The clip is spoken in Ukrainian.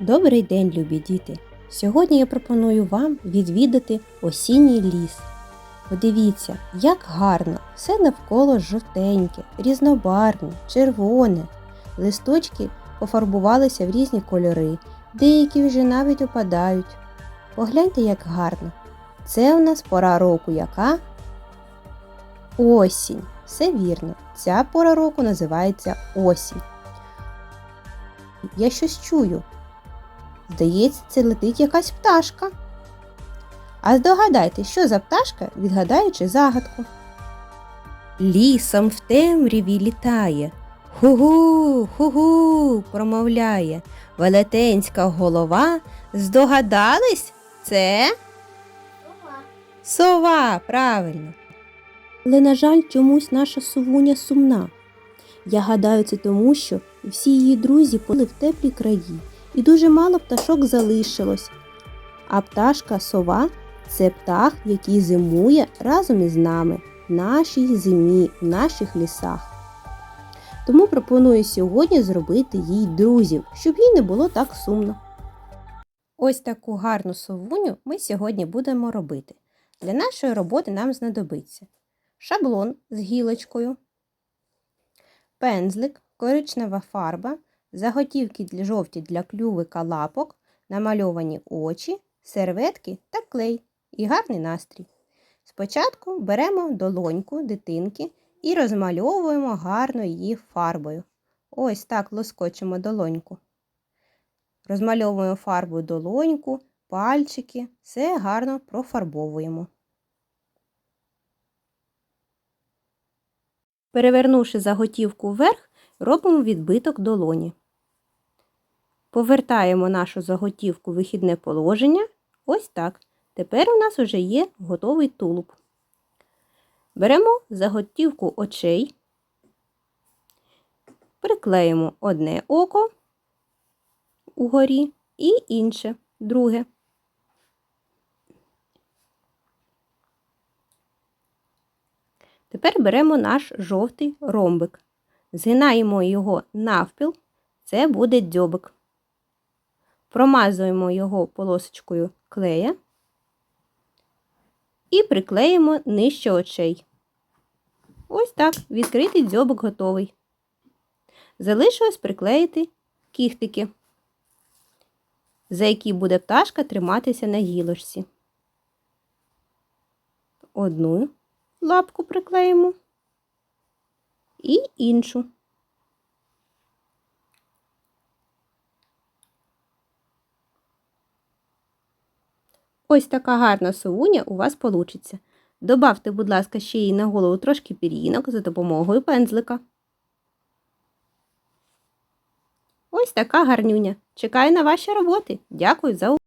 Добрий день, любі діти! Сьогодні я пропоную вам відвідати осінній ліс. Подивіться, як гарно, все навколо жовтеньке, різнобарвне, червоне. Листочки пофарбувалися в різні кольори, деякі вже навіть опадають. Погляньте, як гарно. Це у нас пора року яка? Осінь. Все вірно. Ця пора року називається осінь. Я щось чую. Здається, це летить якась пташка. А здогадайте, що за пташка, відгадаючи загадку. Лісом в темряві літає. Ху-гу, ху-гу, промовляє. Велетенська голова. Здогадались? Це сова, правильно. Але, на жаль, чомусь наша совуня сумна. Я гадаю, це тому, що всі її друзі пали в теплі краї, і дуже мало пташок залишилось. А пташка сова це птах, який зимує разом із нами в нашій зимі, в наших лісах. Тому пропоную сьогодні зробити їй друзів, щоб їй не було так сумно. Ось таку гарну совуню ми сьогодні будемо робити. Для нашої роботи нам знадобиться шаблон з гілочкою, пензлик, коричнева фарба, заготівки жовті для клювика лапок, намальовані очі, серветки та клей і гарний настрій. Спочатку беремо долоньку дитинки і розмальовуємо гарно її фарбою. Ось так лоскочимо долоньку. Розмальовуємо фарбою долоньку, пальчики, все гарно профарбовуємо. Перевернувши заготівку вверх, робимо відбиток долоні. Повертаємо нашу заготівку в вихідне положення. Ось так. Тепер у нас вже є готовий тулуб. Беремо заготівку очей, приклеїмо одне око угорі і інше, друге. Тепер беремо наш жовтий ромбик. Згинаємо його навпіл, це буде дзьобик. Промазуємо його полосочкою клея і приклеїмо нижче очей. Ось так, відкритий дзьобик готовий. Залишилось приклеїти кіхтики, за які буде пташка триматися на гілочці. Одну лапку приклеїмо і іншу. Ось така гарна совуня у вас получиться. Добавте, будь ласка, ще їй на голову трошки пір'їнок за допомогою пензлика. Ось така гарнюня. Чекаю на ваші роботи. Дякую за увагу.